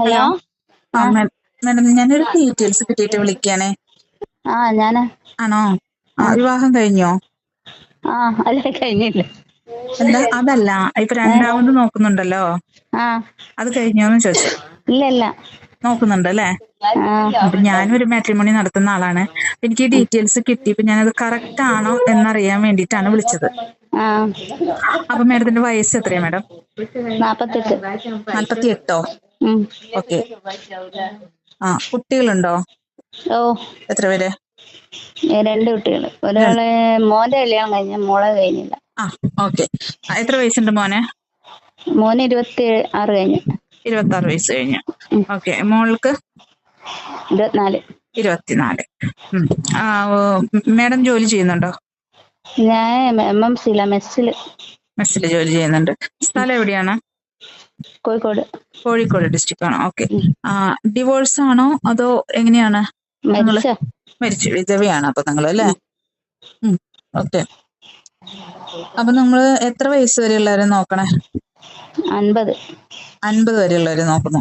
Hello? ആ madam ഞാനൊരു details കിട്ടിയിട്ട് വിളിക്കാനേ ആ ഞാൻ. ആണോ? ആ വിവാഹം കഴിഞ്ഞോ? ആ അല്ല കഴിഞ്ഞില്ല. എന്താ? അതല്ല ഇപ്പൊ രണ്ടാമത് നോക്കുന്നുണ്ടല്ലോ. ആ. അത് കഴിഞ്ഞോന്ന് ചോദിച്ചു ഇല്ല ഇല്ല നോക്കുന്നുണ്ട് അല്ലേ അപ്പൊ ഞാനും ഒരു മാട്രിമോണി നടത്തുന്ന ആളാണ്. എനിക്ക് ഈ ഡീറ്റെയിൽസ് കിട്ടിയപ്പോ ഞാനത് കറക്റ്റ് ആണോ എന്നറിയാൻ വേണ്ടിയിട്ടാണ് വിളിച്ചത്. ആ. അപ്പൊ മാഡത്തിന്റെ വയസ്സ് എത്രയാ മാഡം? നാപ്പത്തെട്ട്. നാല്പത്തി എട്ടോ. ഓക്കെ. ആ കുട്ടികളുണ്ടോ? ഓ. എത്ര പേര്? രണ്ട് കുട്ടികൾ ഒരാൾ മോന്റെ കല്യാണം കഴിഞ്ഞ മോളെ കഴിഞ്ഞില്ല. ആ ഓക്കെ. എത്ര വയസ്സുണ്ട് മോനെ? മോന് ഇരുപത്തി ആറ് കഴിഞ്ഞു. ഇരുപത്തി ആറ് വയസ്സ് കഴിഞ്ഞു. ഓക്കെ. മോൾക്ക്? ഇരുപത്തിനാല്. ഇരുപത്തിനാല്. മാഡം ജോലി ചെയ്യുന്നുണ്ടോ? ഞാൻ എം എം സിയില മെസ്സിൽ മെസ്സിൽ ജോലി ചെയ്യുന്നുണ്ട്. സ്ഥലം എവിടെയാണ്? കോഴിക്കോട്. കോഴിക്കോട് ഡിസ്ട്രിക്ട് ആണോ? ഓക്കെ ഡിവോഴ്സ് ആണോ? അതോ എങ്ങനെയാണ് നിങ്ങൾ? മരിച്ചു. വിധവയാണ് അപ്പൊ നിങ്ങൾ അല്ലേ? ഓക്കെ അപ്പൊ നമ്മൾ എത്ര വയസ്സ് വരെയുള്ളവരെ നോക്കണേ? അൻപത്. അൻപത് വരെയുള്ളവരെ നോക്കുന്നു.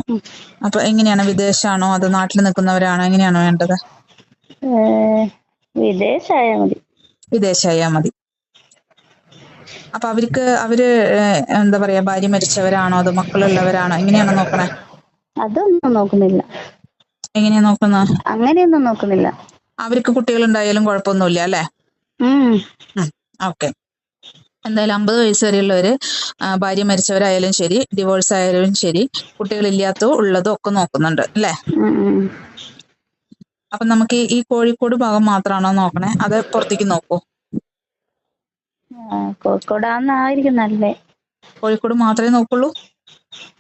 അപ്പൊ എങ്ങനെയാണ്? വിദേശാണോ? അതോ നാട്ടിൽ നിൽക്കുന്നവരാണോ? എങ്ങനെയാണോ വേണ്ടത്? വിദേശായ മതി. വിദേശായാ മതി. അപ്പൊ അവർക്ക് അവർ എന്താ പറയാ ഭാര്യ മരിച്ചവരാണോ അതോ മക്കളുള്ളവരാണോ? എങ്ങനെയാണോ നോക്കണേ? അതൊന്നും നോക്കുന്നില്ല. എങ്ങനെയാ നോക്കുന്നത് അങ്ങനെയൊന്നും നോക്കുന്നില്ല. അവർക്ക് കുട്ടികൾ ഉണ്ടായാലും കുഴപ്പമൊന്നുമില്ല അല്ലേ? ഓക്കെ. എന്തായാലും അമ്പത് വയസ്സ് വരെയുള്ളവര് ഭാര്യ മരിച്ചവരായാലും ശരി ഡിവോഴ്സ് ആയാലും ശരി കുട്ടികളില്ലാത്തോ ഉള്ളതോ ഒക്കെ നോക്കുന്നുണ്ട് അല്ലെ. അപ്പൊ നമുക്ക് ഈ- കോഴിക്കോട് ഭാഗം മാത്രമാണോ നോക്കണേ? അത് പുറത്തേക്ക് നോക്കൂ. കോഴിക്കോടാന്നായിരിക്കും നല്ലേ കോഴിക്കോട് മാത്രമേ നോക്കുള്ളൂ?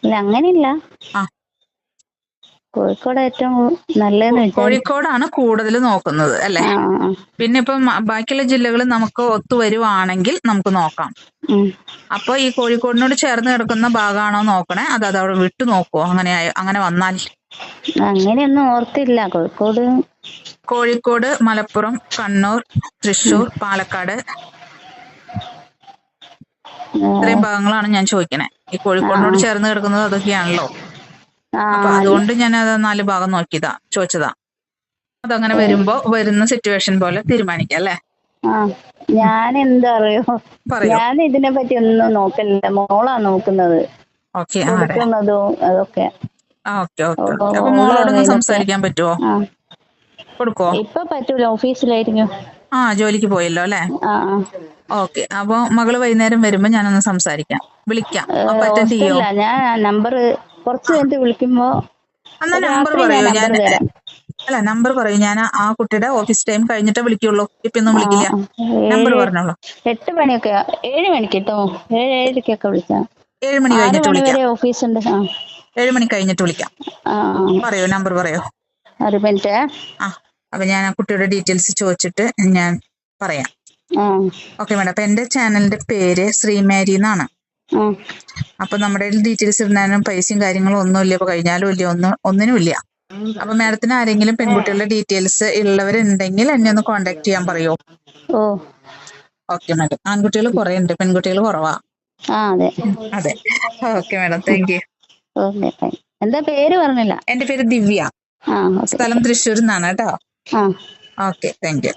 ഇല്ല അങ്ങനെയില്ല. ആ. കോഴിക്കോട് ഏറ്റവും നല്ലതെന്ന് കോഴിക്കോടാണ് കൂടുതൽ നോക്കുന്നത് അല്ലെ? പിന്നെ ഇപ്പം ബാക്കിയുള്ള ജില്ലകൾ നമുക്ക് ഒത്തുവരുവാണെങ്കിൽ നമുക്ക് നോക്കാം. അപ്പൊ ഈ കോഴിക്കോടിനോട് ചേർന്ന് കിടക്കുന്ന ഭാഗമാണോ നോക്കണേ? അത് അതവിടെ അവിടെ വിട്ടു നോക്കുവോ? അങ്ങനെ അങ്ങനെ വന്നാൽ? അങ്ങനെയൊന്നും ഓർത്തില്ല. കോഴിക്കോട് കോഴിക്കോട് മലപ്പുറം കണ്ണൂർ തൃശൂർ പാലക്കാട് ഇത്രയും ഭാഗങ്ങളാണ് ഞാൻ ചോദിക്കണേ. ഈ കോഴിക്കോടിനോട് ചേർന്ന് കിടക്കുന്നത് അതൊക്കെയാണല്ലോ. അപ്പൊ അതുകൊണ്ട് ഞാൻ അത് നാല് ഭാഗം നോക്കിയതാ ചോദിച്ചതാ. അതങ്ങനെ വരുമ്പോ വരുന്ന സിറ്റുവേഷൻ പോലെ തീരുമാനിക്കാം അല്ലെ? ഞാൻ എന്താ അറിയോ? ഞാൻ ഇതിനെ പറ്റി ഒന്നും നോക്കലില്ല മോളാ നോക്കുന്നത്. അതൊക്കെ. അപ്പൊ മോളോടൊന്ന്. സംസാരിക്കാൻ പറ്റുമോ ഇപ്പൊ പറ്റൂല ഓഫീസിലായിരിക്കും. ആ ജോലിക്ക് പോയല്ലോ അല്ലേ? ഓക്കെ. അപ്പൊ മകൾ വൈകുന്നേരം വരുമ്പോ ഞാനൊന്ന് സംസാരിക്കാം. വിളിക്കാം. അപ്പൊ അറ്റൻഡ് ചെയ്യോ? ഞാൻ നമ്പർ കുറച്ച് കഴിഞ്ഞിട്ട് വിളിക്കുമ്പോ എന്നാ നമ്പർ പറയൂ. ഞാൻ അല്ല നമ്പർ പറയൂ. ഞാൻ ആ- കുട്ടിയുടെ ഓഫീസ് ടൈം കഴിഞ്ഞിട്ടേ വിളിക്കുള്ളൂ. ഇപ്പൊ ഒന്നും വിളിക്കില്ല. നമ്പർ പറഞ്ഞോളൂ. എട്ട് മണിയൊക്കെ ഏഴ് മണിക്ക് കേട്ടോ ഏഴ് ഏഴരക്കൊക്കെ വിളിക്കാം ഏഴ് മണി കഴിഞ്ഞിട്ട് വിളിക്കാം. ഓഫീസ് ഉണ്ട് ഏഴ് മണി കഴിഞ്ഞിട്ട് വിളിക്കാം. പറയൂ നമ്പർ പറയൂ. ഒരു മിനിറ്റ്. ആ. അപ്പൊ ഞാൻ ആ കുട്ടിയുടെ ഡീറ്റെയിൽസ് ചോദിച്ചിട്ട് ഞാൻ പറയാം. ഓക്കെ മാഡം അപ്പൊ എന്റെ ചാനലിന്റെ പേര് ശ്രീമാരി എന്നാണ്. അപ്പൊ നമ്മുടെ ഡീറ്റെയിൽസ് ഇടുന്നതിനും പൈസയും കാര്യങ്ങളും ഒന്നുമില്ല ഇപ്പൊ കഴിഞ്ഞാലും ഇല്ല ഒന്നും ഒന്നിനും ഇല്ല. അപ്പൊ മാഡത്തിന് ആരെങ്കിലും പെൺകുട്ടികളുടെ ഡീറ്റെയിൽസ് ഉള്ളവരുണ്ടെങ്കിൽ എന്നെ ഒന്ന് കോണ്ടാക്ട് ചെയ്യാൻ പറയോ? ഓക്കെ മാഡം ആൺകുട്ടികൾ കുറെ ഉണ്ട്. പെൺകുട്ടികൾ കുറവാ. അതെ. ഓക്കെ മാഡം താങ്ക് യു എന്താ പേര് പറഞ്ഞില്ല? എന്റെ പേര് ദിവ്യ. സ്ഥലം തൃശ്ശൂർ നിന്നാണ് കേട്ടോ. Okay thank you.